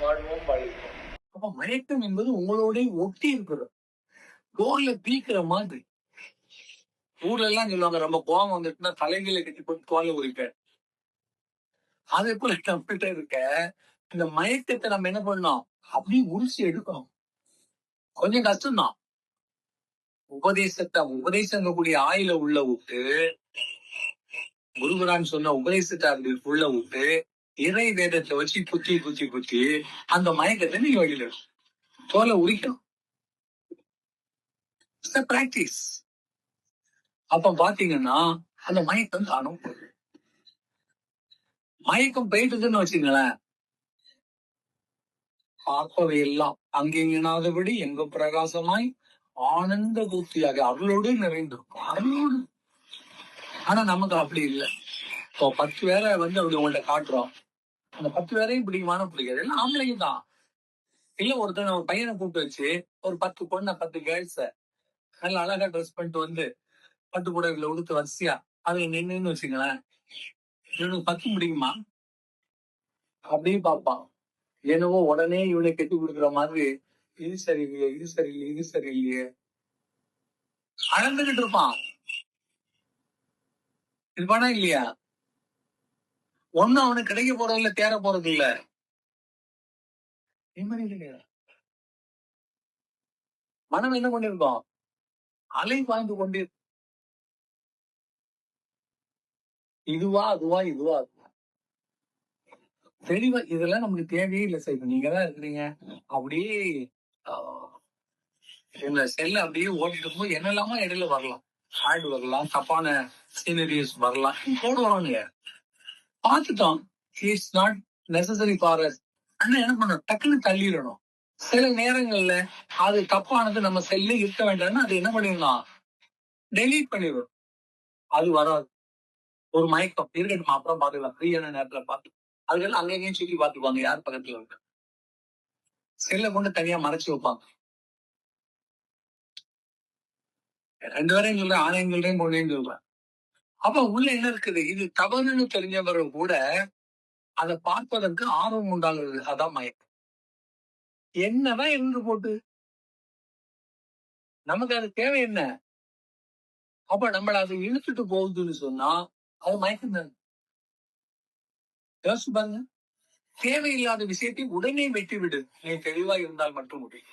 வாழ்வோம் வாழ்வோம் அப்ப மயக்கம் என்பது உங்களோட ஒட்டி இருக்கிறது தோல்ல பீக்கிற மாதிரி. ஊர்ல எல்லாம் சொல்லுவாங்க ரொம்ப கோவம் வந்துட்டுனா தலைகளை கட்டி போட்டு தோலை உரிப்பேன் அதே போல நம்மகிட்ட இருக்க இந்த மயக்கத்தை நம்ம என்ன பண்ணோம் அப்படி உரிச்சு எடுக்கணும். கொஞ்சம் கஷ்டம்தான் உபதேசத்தை உபதேசங்க கூடிய ஆயில உள்ள விட்டு குருகுரான் சொன்ன உபதேசத்தை அப்படி உள்ள விட்டு இறை வேதத்தை வச்சு குத்தி குத்தி குத்தி அந்த மயக்கத்தை நீங்க வெளியில தோலை உரிக்கணும். பிராக்டிஸ் அப்ப பாத்தீங்கன்னா அந்த மயக்கம் காணும் மயக்கம் போயிட்டுதுன்னு வச்சுங்களேன் பார்ப்பவை எல்லாம் அங்கெங்கினாதபடி எங்க பிரகாசமாய் ஆனந்த பூர்த்தியாக அருளோடு நிறைந்திருக்கும். அருளோடு ஆனா நமக்கு அப்படி இல்லை. இப்போ பத்து பேரை வந்து அப்படி உங்கள்ட்ட காட்டுறோம். அந்த பத்து பேரையும் பிடிக்குமான பிடிக்காது எல்லாம் ஆம்பளைங்க தான். இல்ல ஒருத்தர் ஒரு பையனை கூப்பிட்டு வச்சு ஒரு பத்து பொண்ணை பத்து கேர்ள்ஸ நல்லா அழகா ட்ரெஸ் பண்ணிட்டு வந்து பட்டு புடவைகளை உடுத்து வரிசையா அது நின்னுன்னு வச்சுங்களேன் இவனுக்கு பத்து முடியுமா அப்படியே பார்ப்பான். என்னவோ உடனே இவனை கெட்டி கொடுக்குற மாதிரி இது சரியில்லையே இது சரியில்லையே இது சரியில்லையே. அளந்துகிட்டு இருப்பான். இருப்பானா இல்லையா? ஒண்ணு அவனுக்கு கிடைக்க போறது இல்ல தேர போறது இல்ல. மனம் என்ன கொண்டிருக்கோம் அலை பாய்ந்து கொண்டு இதுவா அதுவா இதுவா அதுவா. தெளிவா இதெல்லாம் நமக்கு தேவையே இல்லை சார் இப்ப நீங்க தான் இருக்கிறீங்க. அப்படியே ஆஹ், இந்த செல்ல அப்படியே ஓட்டிட்டு இருக்கும்போது என்னெல்லாமோ இடையில வரலாம். ஆடு வரலாம் தப்பான சீனரிஸ் வரலாம். போடுவாங்க பார்த்துட்டோம். It's not necessary for us ஆனா என்ன பண்ணணும்? டக்குன்னு தள்ளிடணும். சில நேரங்கள்ல அது தப்பானது நம்ம செல்ல இருக்க வேண்டாம்னு அது என்ன பண்ணிடலாம் டெலீட் பண்ணிடும். அது வராது. ஒரு மயக்கம். இருக்கட்டும் அப்புறம் பாத்துக்கலாம் ஃப்ரீயான நேரத்துல பார்த்து அதுக்கெல்லாம் அங்கங்கேயும் சுத்தி பார்த்துப்பாங்க யார் பக்கத்துல இருக்க? செல்ல கொண்டு தனியா மறைச்சு வைப்பாங்க. ரெண்டு பேரையும் சொல்றேன் ஆணையும் சொல்றேன் பொண்ணையும் சொல்றேன். அப்ப உள்ள என்ன இருக்குது? இது தவறுன்னு தெரிஞ்சவரும் கூட அதை பார்ப்பதற்கு ஆர்வம் உண்டாகிறது அதான் மயக்கம். என்னதான் இருந்து போட்டு? நமக்கு அது தேவை என்ன? அப்ப நம்மள அது இழுத்துட்டு போகுதுன்னு சொன்னா அது மயக்கம் தான். யோசிச்சு பாருங்க. தேவையில்லாத விஷயத்தை உடனே வெட்டி விடு. நீ தெளிவா இருந்தால் மட்டும் முடியும்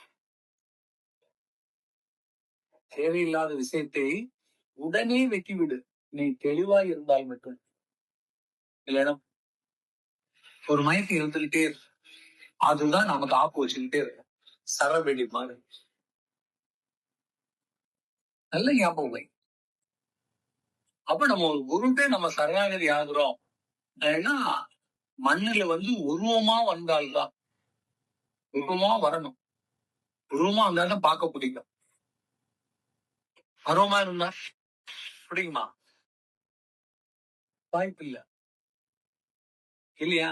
தேவையில்லாத விஷயத்தை உடனே வெட்டி விடு. நீ தெளிவா இருந்தால் மட்டும். இல்லைன்னா ஒரு மயக்கம் இருந்துகிட்டே இருக்கு அதுதான் நமக்கு ஆப்பு வச்சுக்கிட்டே இருக்கு சரவெடி மாதிரி. நல்ல ஞாபகம் வை. அப்ப நம்ம ஒரு குருட்டே நம்ம சரணாகதி ஆகுறோம். ஏன்னா மண்ணுல வந்து உருவமா வந்தால்தான். உருவமா வரணும். உருவமா வந்தால்தான் பார்க்க பிடிக்கும் அருவமா இருந்தா பிடிக்குமா வாய்ப்பு இல்லை. இல்லையா?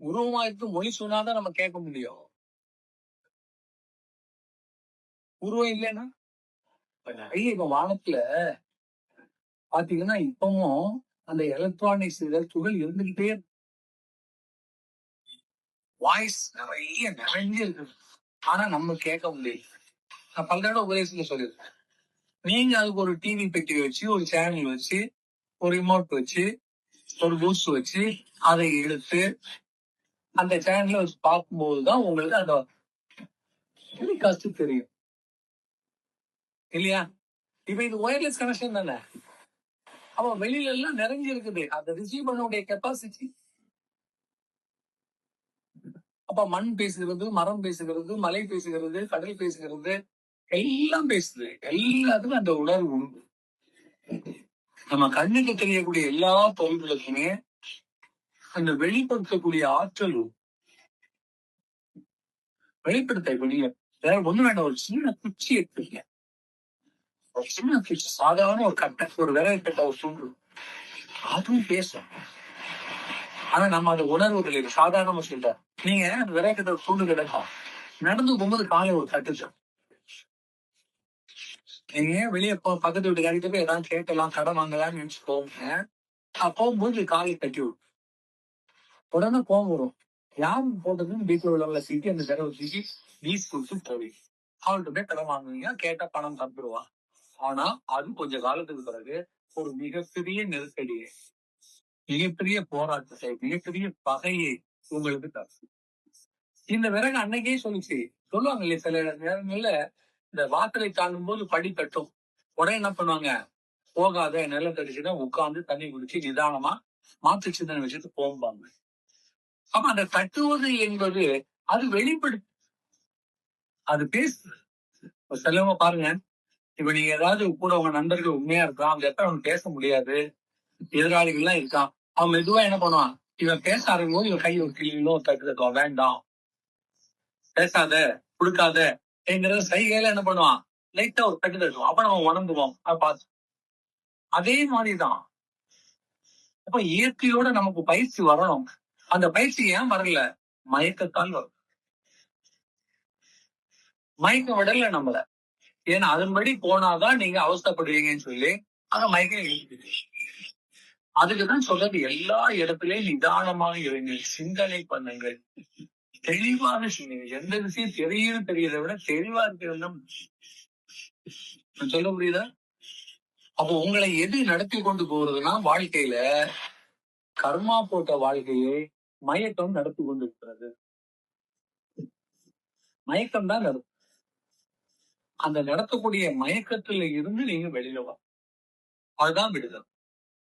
உருவமா இருந்து மொழி சொன்னாதான் நம்ம கேட்க முடியும். உருவம் இல்லைன்னா? இப்ப நிறைய இப்ப வானத்துல பாத்தீங்கன்னா இப்பவும் அந்த எலக்ட்ரானிக்ஸ் துகள் இருந்துகிட்டே வாய்ஸ் நிறைய நிறைஞ்சு இருக்கு. ஆனா நம்ம கேட்க முடியல. நான் பல தடவை உபதேசத்துல சொல்லியிருக்கேன். நீங்க அதுக்கு ஒரு டிவி பெட்டி வச்சு ஒரு சேனல் வச்சு ஒரு ரிமோட் வச்சு ஒரு பூஸ் வச்சு அதை இழுத்து அந்த சேனல்ல வச்சு பார்க்கும்போதுதான் உங்களுக்கு அந்த டெலிகாஸ்ட் தெரியும். இல்லையா? இப்ப இது ஒயர்லெஸ் கனெக்ஷன் தானே? அப்ப வெளியில எல்லாம் நிறைஞ்சு இருக்குது அந்த ரிசீவ் பண்ணக்கூடிய கெப்பாசிட்டி அப்ப மண் பேசுகிறது மரம் பேசுகிறது மலை பேசுகிறது கடல் பேசுகிறது எல்லாம் பேசுது. எல்லாத்துக்கும் அந்த உணர்வு உண்டு. நம்ம கண்ணுக்கு தெரியக்கூடிய எல்லா பொருள்களுக்குமே அந்த வெளிப்படுத்தக்கூடிய ஆற்றல் வெளிப்படுத்தக்கூடிய வெளிப்படுத்த வேற ஒண்ணு வேண்டாம் ஒரு சின்ன குச்சி எடுத்துக்கீங்க. ஒரு சின்ன குச்சி சாதாரண ஒரு கட்டை ஒரு விரல் கட்ட ஒரு சுண்டு அதுவும் பேசும். ஆனா நம்ம அதை உணர்வுகள் இல்லை சாதாரணமா சொல்ற நீங்க அந்த விரல் கட்ட சூண்டு கிடக்கும் நடந்து போகும்போது காலை ஒரு தட்டுச்சு நீங்க வெளியே போ பக்கத்து வீட்டு கறிட்டு போய் ஏதாவது கேட்கலாம் கடன் வாங்கலாம்னு நினைச்சு போங்க அப்போ போகும்போது காலை கட்டி விடும். உடனே கோவம் வரும். யார் போட்டதுன்னு வீட்டுல உள்ள சிக்கி அந்த தடவை சிக்கி நீஸ் கொடுத்து போவி அவள்கிட்ட போய் கடன் வாங்குவீங்க கேட்டா பணம் தந்துருவா. ஆனா அது கொஞ்ச காலத்துக்கு பிறகு ஒரு மிகப்பெரிய நெருக்கடியை. மிகப்பெரிய போராட்டத்தை மிகப்பெரிய பகையை உங்களுக்கு தரும். இந்த விறகு அன்னைக்கே சொல்லிச்சு. சொல்லுவாங்க இல்லையா சில நேரங்கள்ல இந்த வாசலை தாங்கும் போது படி தட்டும் உடனே என்ன பண்ணுவாங்க? போகாத நிலத்தடிச்சுன்னா உட்கார்ந்து தண்ணி குடிச்சு நிதானமா மாத்து சிந்தனை வச்சுட்டு போகும்பாங்க அப்ப அந்த தட்டுவது என்பது அது வெளிப்படு அது பேசு இப்ப பாருங்க இப்ப நீங்க ஏதாவது கூட உங்க நண்பர்கள் உண்மையா இருக்கான் அந்த இடத்துல அவன் பேச முடியாது? எதிராளிகள் எல்லாம் இருக்கான். அவன் மெதுவா என்ன பண்ணுவான்? இவன் பேச ஆரம்பிக்கும் போது இவன் கை ஒரு கிளியிலோ தட்டு தட்டுவான் வேண்டாம். பேசாத கொடுக்காத என்கிறத சைகையில என்ன பண்ணுவான்? லைட்டா ஒரு தட்டு தட்டுவோம் அப்ப நம்ம உணர்ந்துவோம் அதை பார்த்து. அதே மாதிரிதான். அப்ப இயற்கையோட நமக்கு பயிற்சி வரணும். அந்த பயிற்சி ஏன் வரல? மயக்கத்தால் வரும். மயக்கம் விடல நம்மள. ஏன்னா அதன்படி போனாதான் நீங்க அவஸ்தைப்படுவீங்கன்னு சொல்லி அந்த மயக்கம் எழுதிட்டு அதுக்குதான் சொல்றது எல்லா இடத்துலயும் நிதானமாக இருங்கள். சிந்தனை பண்ணுங்கள். தெளிவாக எந்த விஷயம் தெரியும் தெரியறதை விட தெளிவா இருக்கிறது சொல்ல புரியுதா? அப்போ உங்களை எது நடத்தி கொண்டு போறதுன்னா வாழ்க்கையில கர்மா போட்ட வாழ்க்கையை மயக்கம் நடத்தி கொண்டு இருக்கிறது மயக்கம் தான் நடக்கும். அந்த நடத்தக்கூடிய மயக்கத்துல இருந்து நீங்க வெளியில வா. அதுதான் விடுதல்.